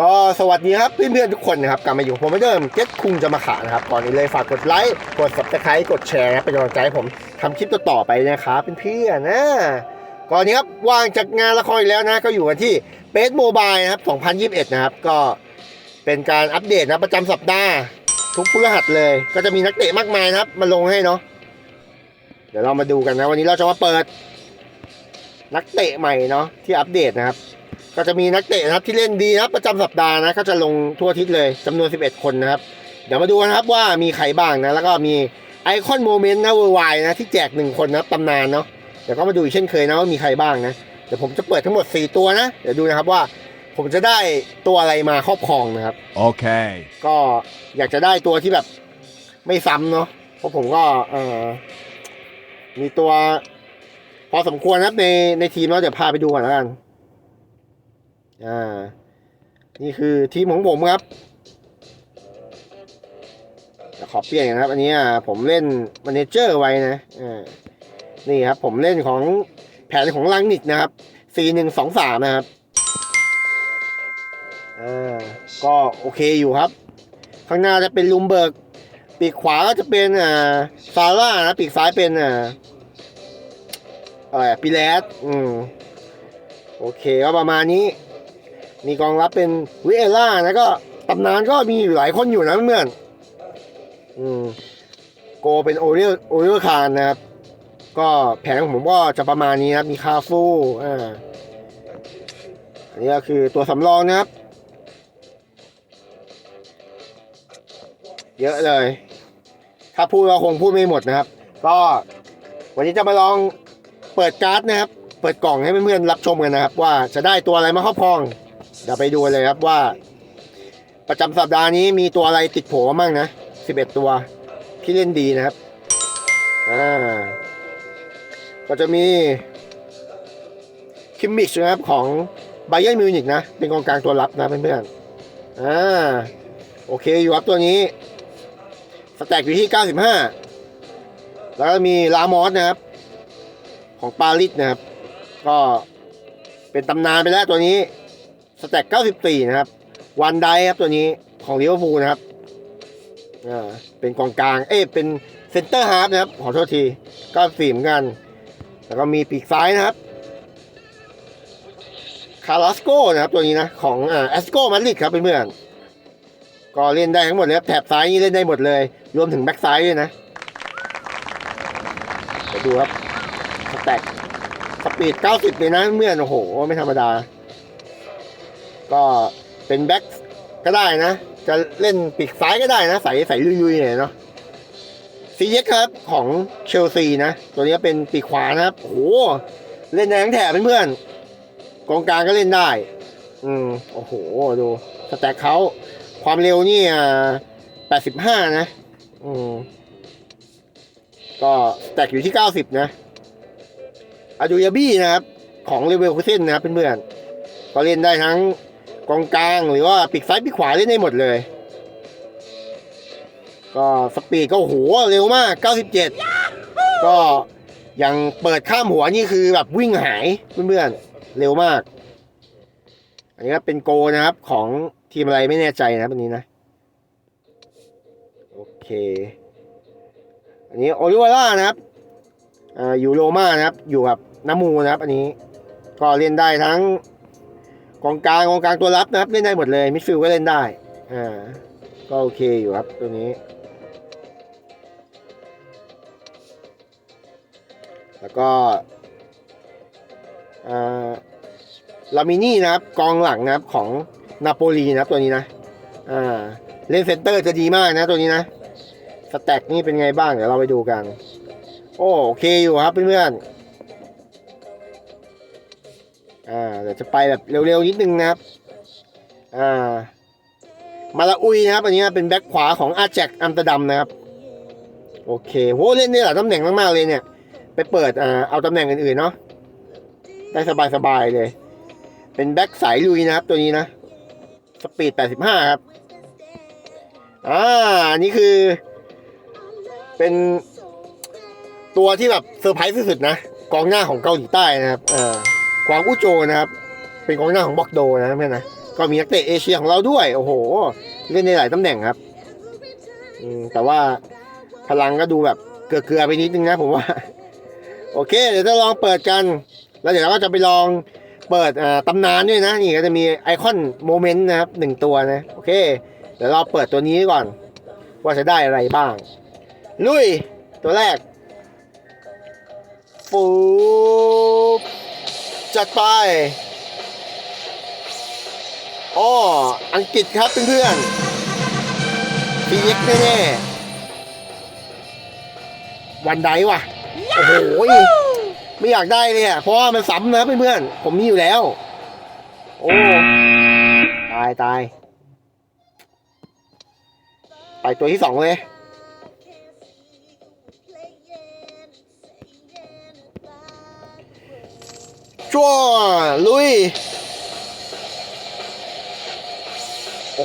ก็สวัสดีครับเพื่อนๆทุกคนนะครับกลับมาอยู่ผมเหมือนเดิมเจ็ดคุงจะมาขานะครับก่อนอื่นเลยฝากกดไลค์กด subscribe กดแชร์นะเป็นกำลังใจให้ผมทำคลิปต่อๆไปนะครับเพื่อนๆนะก่อนนี้ครับว่างจากงานละครอีกแล้วนะก็อยู่กันที่เ a สโมบายนะครับ2021 นะครับ ก็เป็นการอัปเดตนะประจำสัปดาห์ทุกพฤหัสเลย ก็จะมีนักเตะมากมายนะครับ มาลงให้เนาะเดี๋ยวเรามาดูกันนะ วันนี้เราจะมาเปิด นักเตะใหม่เนาะที่อัปเดตนะครับ ก็จะมีนักเตะนะครับที่เล่นดีนะครับประจำสัปดาห์นะก็จะลงทั่วอาทิศเลยจำนวน 11 คนนะครับ เดี๋ยวมาดูนะครับว่ามีใครบ้างนะแล้วก็มีไอคอนโมเมนต์นะเวอร์ไวนะที่แจกหนึ่งคนนะครับตำนานเนาะเดี๋ยวก็มาดูอีกเช่นเคยนะว่ามีใครบ้างนะเดี๋ยวผมจะเปิดทั้งหมด 4 ตัวนะ เดี๋ยวดูนะครับว่าผมจะได้ตัวอะไรมาครอบครองนะครับ Okay. ก็อยากจะได้ตัวที่แบบไม่ซ้ำเนาะเพราะผมก็เออมีตัวพอสมควรนะครับในในทีมเราเดี๋ยวพาไปดูก่อนแล้วกัน อ่า นี่คือทีมของผมครับขอเปลี่ยนกันะครับ อันนี้ผมเล่นมาเนเจอร์ไว้นะอ่านี่ครับ ผมเล่นของแผนของลังนิกนะครับสี่หนึ่งสองสามนะครับอ่าก็โอเคอยู่ครับ ข้างหน้าจะเป็นลุมเบิร์กปีกขวาก็จะเป็นอ่าซาร่านะปีกซ้ายเป็นอ่าอะไรปิเลสอืมโอเคก็ประมาณนี้ มีกองรับเป็นวิเอล่านะก็ตำนานก็มีอยู่หลายคนอยู่นะเพื่อนอืมโกเป็นโอเรียโอเรียคารนะครับ ก็แผนของผมก็จะประมาณนี้นะครับ มีคาฟูอ่าอันนี้ก็คือตัวสำรองนะครับ เยอะเลย ถ้าพูดเราคงพูดไม่หมดนะครับ ก็วันนี้จะมาลองเปิดการ์ดนะครับ เปิดกล่องให้เพื่อนๆรับชมกันนะครับ ว่าจะได้ตัวอะไรมาครอบครอง เดี๋ยวไปดูเลยครับว่า ประจำสัปดาห์นี้มีตัวอะไรติดโผล่มาบ้างนะ11ตัวที่เล่นดีนะครับ อ่า ก็จะมีคิมมิชนะครับของไบเ e นมิวนิกนะ เป็นกองกลางตัวรับนะเพื่อนๆอ่า โอเคอยู่ครับตัวนี้ สแต็กอยู่ที่ 95 แล้วก็มีลามอสนะครับ ของปาริสนะครับ ก็เป็นตำนานไปแล้วตัวนี้ สแต็ก94 นะครับ วันไดครับตัวนี้ของลิเวอร์พูลนะครับอ่าเป็นกองกลาง เอ้เป็นเซนเตอร์ฮาร์ฟนะครับ ขอโทษที 94 เหมือนกัน แล้วก็มีปีกซ้ายนะครับ คาร์ลสโกนะครับตัวนี้นะ ของอ่าแอสโกมาดริดครับเพื่อนๆก็เล่นได้ทั้งหมดเลยครับแถบซ้ายนี่เล่นได้หมดเลย รวมถึงแบ็กซ้ายด้วยนะเดี๋ยวดูครับสแต็กสปีด 90 เลยนะเมื่อนโอ้โห ไม่ธรรมดา ก็เป็นแบ็กก็ได้นะ จะเล่นปีกซ้ายก็ได้นะ ใส่ใส่ลุยๆหน่อยเนาะซีเย็กครับของเชลซีนะ ตัวนี้เป็นปีกขวานะครับโอ้โหเล่นได้ทั้งแถบเพื่อนๆกองกลางก็เล่นได้ อืมโอ้โหดูสแต็กเขาความเร็วนี่แปดสิบห้านะ อืมก็สแต็กอยู่ที่เก้าสิบนะอาดูยาบี้นะครับ ของเลเวลคุเซนนะครับเพื่อนๆก็เล่นได้ทั้ง กองกลางหรือว่าปีกซ้ายปีกขวาเล่นได้หมดเลย ก็สปีดก็โหเร็วมาก 97 ก็ยังเปิดข้ามหัวนี่คือแบบวิ่งหายเพื่อนๆเร็วมาก อันนี้ก็เป็นโกนะครับของทีมอะไรไม่แน่ใจนะวันนี้นะโอเค อันนี้โอลิวาร่านะครับอ่าอยู่โรม่านะครับ อยู่กับน้ำมูนะครับ อันนี้ก็เล่นได้ทั้ง กองกลางกองกลางตัวรับนะครับเล่นได้หมดเลยมิดฟิลก็เล่นได้อ่าก็โอเคอยู่ครับตัวนี้ แล้วก็อ่าลามินี่นะครับกองหลังนะครับของนาโปลีนะครับตัวนี้นะอ่าเล่นเซนเตอร์จะดีมากนะตัวนี้นะสแต็กนี่เป็นไงบ้างเดี๋ยวเราไปดูกัน โอ้โอเคอยู่ครับเพื่อนๆ จะไปแบบเร็วๆนิดนึงนะครับ อ่า มาลาอุยนะครับ อันนี้เป็นแบ็คขวาของอาแจกอัมตอร์ดัมนะครับ โอเคโหเล่นได้หลายตำแหน่งมากๆเลยเนี่ย ไปเปิดอ่าเอาตำแหน่งอื่นๆเนาะ ได้สบายๆเลย เป็นแบ็คสายลุยนะครับ ตัวนี้นะ สปีด 85 ครับ อ่านี่คือ เป็นตัวที่แบบเซอร์ไพรส์สุดๆนะกองหน้าของเกาหลีใต้นะครับ เอ่อกวางอู้โจนะครับ เป็นกองหน้าของบอกโดนะเพื่อนนะก็มีนักเตะเอเชียของเราด้วย โอ้โห เล่นในหลายตำแหน่งครับอืมแต่ว่าพลังก็ดูแบบเกลือๆไปนิดนึงนะผมว่า โอเค เดี๋ยวจะลองเปิดกัน แล้วเดี๋ยวเราก็จะไปลองเปิดตำนานด้วยนะ นี่ก็จะมีไอคอนโมเมนต์นะครับหนึ่งตัวนะ โอเค เดี๋ยวเราเปิดตัวนี้ก่อน ว่าจะได้อะไรบ้าง ลุย ตัวแรกฟูบจัดไป อ้ออังกฤษครับเพื่อนๆ PX แน่ๆวันไดว่ะ โอ้โหไม่อยากได้เลยอะเพราะว่ามันซ้ำนะเพื่อนๆ ผมมีอยู่แล้ว โอ้ ตายตาย ไปตัวที่สองเลยจ้วลุย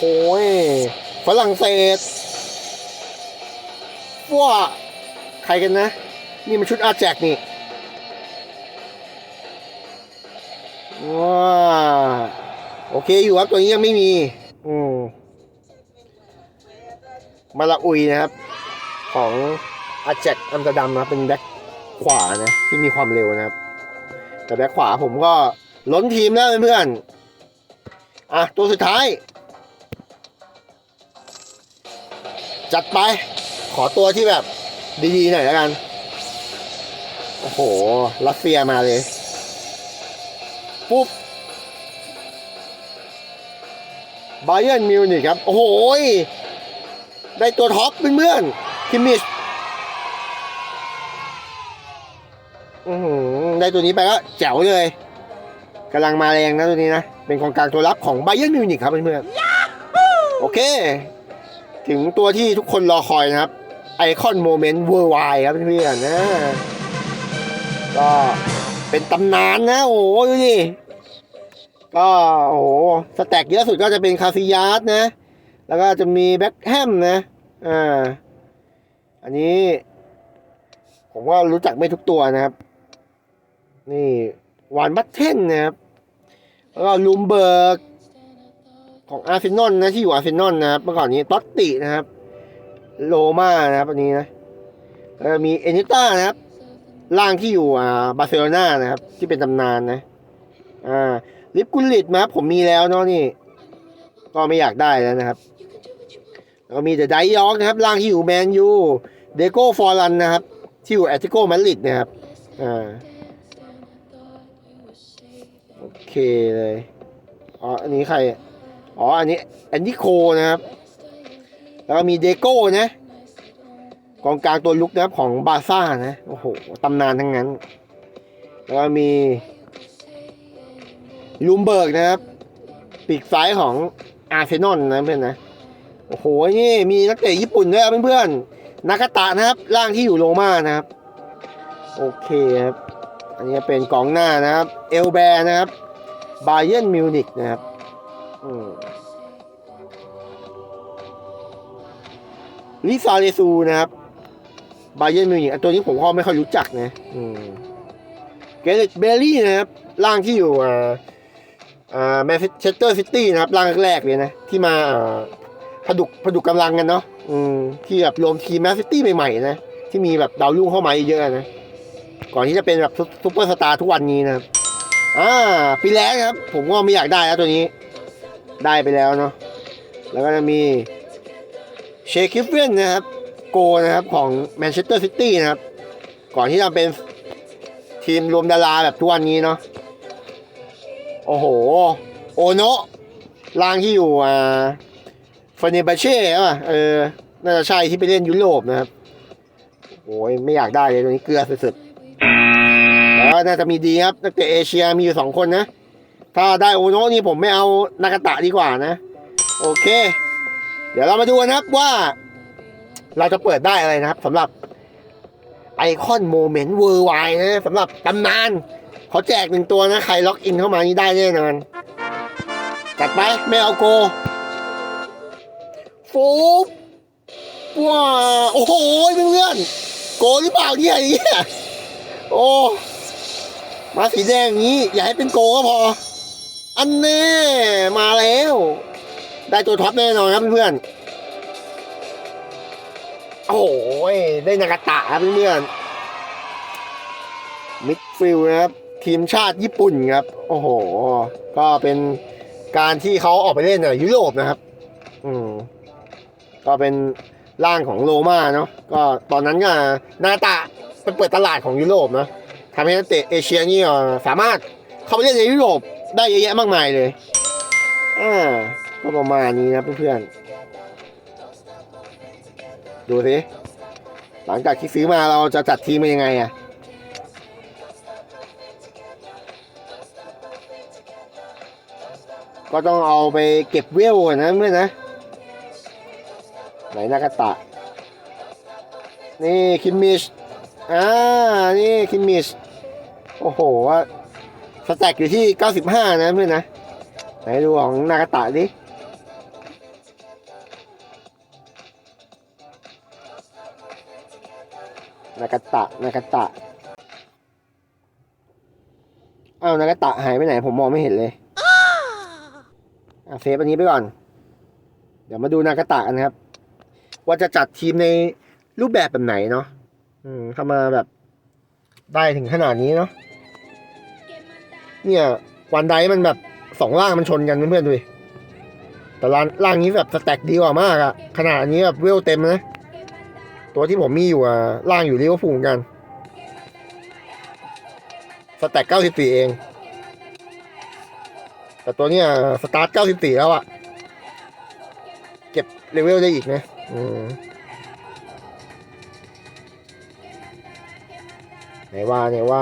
โอ้ยฝรั่งเศสว้าใครกันนะ นี่มันชุดอาแจกนี่ว้าโอเคอยู่ครับ ตัวนี้ยังไม่มี อืมมาลาอุยนะครับ ของอาแจกอัมสเตอร์ดัมนะเป็นแบ็คขวานะ ที่มีความเร็วนะครับ แต่แบ็คขวาผมก็ล้นทีมแล้วเพื่อนๆอะ ตัวสุดท้าย จัดไป ขอตัวที่แบบดีๆหน่อยแล้วกัน โอ้โห รัสเซียมาเลย ปุ๊บบ a เ e ร์นมิวนิกครับ โอ้โหยได้ตัวท็อปเพื่อนๆคิมมิชอือหือได้ตัวนี้ไปก็แจ๋วเลยกำลังมาแรงนะตัวนี้นะ เป็นของกลางตัวรับของ b บ e เ e ร์นมิวนิกครับเพื่อนๆโอเค ถึงตัวที่ทุกคนรอคอยนะครับไอคอนโมเมนต์เวอร์ไวครับเพื่อนๆนะ ก็เป็นตำนานนะ โอ้โหดูดิก็โอ้โหสแต็กเยอะสุดก็จะเป็นคาซิยาสนะ แล้วก็จะมีแบ็คแฮมนะอ่าอันนี้ ผมว่ารู้จักไม่ทุกตัวนะครับ นี่วานบัตเทนนะครับ แล้วก็ลูมเบิร์ก ของอาร์เซนอลนะที่อยู่อาร์เซนอลนะครับเมื่อก่อนนี้ต๊อตตินะครับ โลมานะครับอันนี้นะมีเอนิต้านะครับล่างที่อยู่อ่าบาร์เซโลนานะครับ ที่เป็นตำนานนะอ่าลิฟกุลิตมาผมมีแล้วเนาะนี่ ก็ไม่อยากได้แล้วนะครับแล้วก็มีเดอะไดยอกนะครับล่างที่อยู่แมนยูเดโก้ฟอร์ลันนะครับ ที่อยู่แอตติโกมาดริดนะครับอ่าโอเคเลยอ๋ออันนี้ใคร อ๋อ อันนี้แอนดิโคนะครับ แล้วก็มีเดโก้นะ กองกลางตัวลุกนะครับของบาซ่านะ โอ้โห ตำนานทั้งนั้น แล้วก็มีลูมเบิร์กนะครับ ปีกซ้ายของอาร์เซนอลนะเพื่อนนะ โอ้โห นี่มีนักเตะญี่ปุ่นด้วยครับเพื่อนๆนากาตะนะครับ ร่างที่อยู่โรม่านะครับ โอเคครับ อันนี้เป็นกองหน้านะครับ เอลแบร์นะครับ บาเย r n นมิวนิกนะครับ ลิซาเลซูนะครับบาเยนมิวนิกตัวนี้ผมก็ไม่ค่อยรู้จักนะอืมเกเรตเบลลี่นะครับร่างที่อยู่อ่าอ่าแมนเชสเตอร์ซิตี้นะครับร่างแรกเลยนะ ที่มาผดุกผดุกกำลังกันเนาะอืมที่แบบรวมทีมแมนซิตี้ใหม่ๆนะ ที่มีแบบดาวรุ่งเข้ามาเยอะนะ ก่อนที่จะเป็นแบบซุปเปอร์สตาร์ทุกวันนี้นะครับอ่าปีแล้วครับ ผมก็ไม่อยากได้แล้วตัวนี้ ได้ไปแล้วเนาะแล้วก็จะมี เชคคิฟเฟนนะครับ โกนะครับของแมนเชสเตอร์ซิตี้นะครับ ก่อนที่จะเป็นทีมรวมดาราแบบทุกวันนี้เนาะโอ้โห โอโนะร่างที่อยู่อ่าฟาเนบาเช่ป่ะเออ น่าจะใช่ที่ไปเล่นยุโรปนะครับโอ้ยไม่อยากได้เลยตัวนี้เกลือสุดๆแต่ว่าน่าจะมีดีครับนักเตะเอเชียมีอยู่สองคนนะ ถ้าได้โอโนะนี่ผมไม่เอานากาตะดีกว่านะ โอเค เดี๋ยวเรามาดูกันนะครับว่า เราจะเปิดได้อะไรนะครับสำหรับไอคอนโมเมนต์เวอร์ไวนะสำหรับตำนานเขาแจกหนึ่งตัวนะ ใครล็อกอินเข้ามานี่ได้แน่นอนจัดไปไม่เอาโกฟูบว้าโอ้โหเพื่อนๆโกหรือเปล่าเนี่ยไอ้เนี่ยโอ้มาสีแดงอย่างนี้ อย่าให้เป็นโกก็พอ อันแน่มาแล้ว ได้ตัวท็อปแน่นอนครับเพื่อนๆ โอ้โหได้นากาตะครับเพื่อนๆ มิดฟิลด์นะครับ ทีมชาติญี่ปุ่นครับ โอ้โห ก็เป็นการที่เขาออกไปเล่นในยุโรปนะครับ อืมก็เป็นร่างของโรมาเนาะ ก็ตอนนั้นก็นาตะเป็นเปิดตลาดของยุโรปนะทำให้นักเตะเอเชียนี่สามารถเข้าไปเล่นในยุโรปได้เยอะแยะมากมายเลย อ่า ก็ประมาณนี้นะเพื่อนๆ ดูสิ หลังจากที่ซื้อมาเราจะจัดทีมยังไงอะก็ต้องเอาไปเก็บเวลนนะเพื่อนนะ ไหนนากาตะ นี่คิมมิช อ่า นี่คิมมิช โอ้โหว่าสแต็กอยู่ที่ 95 นะเพื่อนนะ ไหนดูของนากาตะดิ นากาตะนากาตะอ้าวนากาตะหายไปไหน ผมมองไม่เห็นเลยอะเซฟอันนี้ไปก่อน เดี๋ยวมาดูนากาตะกันนะครับ ว่าจะจัดทีมในรูปแบบแบบไหนเนาะอืมถ้ามาแบบได้ถึงขนาดนี้เนาะเนี่ย วันไดมันแบบสองล่างมันชนกันเพื่อนๆดูแต่ล่างล่างนี้แบบสแต็กดีกว่ามากอะขนาดนี้แบบเวลเต็มนะ ตัวที่ผมมีอยู่อะล่างอยู่ลิเวอร์พูลเหมือนกัน สแต็กเก้าสิบสี่เอง แต่ตัวเนี้ยสตาร์ทเก้าสิบสี่แล้วอะเก็บเลเวลได้อีกนะอืมไหนว่าไหนว่า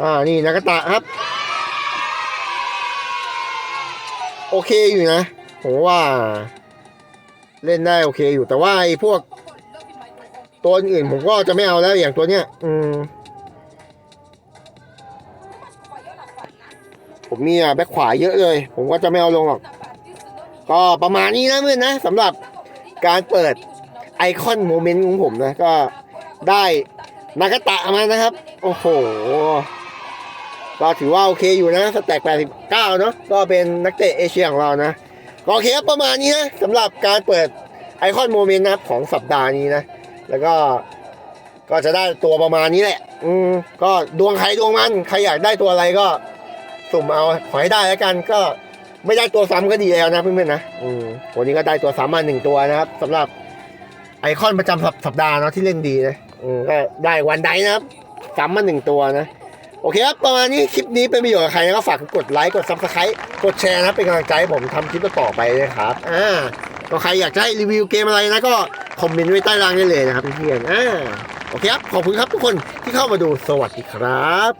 อ่า นี่นากาตะครับ โอเคอยู่นะ ผมว่า เล่นได้โอเคอยู่แต่ว่าไอ้พวก ตัวอื่นผมก็จะไม่เอาแล้วอย่างตัวเนี้ย อืม ผมมีอะแบ็คขวาเยอะเลย ผมก็จะไม่เอาลงหรอก ก็ประมาณนี้นะเพื่อนนะสำหรับการเปิดไอคอนโมเมนต์ของผมนะ ก็ได้นากาตะมานะครับ โอ้โหก็ถือว่าโอเคอยู่นะ สแต็ก89 เนาะก็เป็นนักเตะเอเชียของเรานะ ก็โอเคครับประมาณนี้นะสำหรับการเปิดไอคอนโมเมนต์นะของสัปดาห์นี้นะ แล้วก็ก็จะได้ตัวประมาณนี้แหละ อืมก็ดวงใครดวงมัน ใครอยากได้ตัวอะไรก็สุ่มเอาขอให้ได้แล้วกัน ก็ไม่ได้ตัวซ้ำก็ดีแล้วนะเพื่อนๆนะ อืมวันนี้ก็ได้ตัวซ้ำมาหนึ่งตัวนะครับสำหรับไอคอนประจำสัปดาห์เนาะที่เล่นดีนะ อืมก็ได้วันใดนะครับซ้ำมาหนึ่งตัวนะ โอเคครับประมาณนี้คลิปนี้เป็นประโยชน์กับใครก็ฝากกดไลค์กดซับสไครต์กดแชร์นะเป็นกำลังใจให้ผมทำคลิปต่อไปนะครับอ่าก็ใครอยากจะให้รีวิวเกมอะไรนะก็คอมเมนต์ไว้ใต้ล่างได้เลยนะครับเพื่อนๆอ่าโอเคครับขอบคุณครับทุกคนที่เข้ามาดูสวัสดีครับ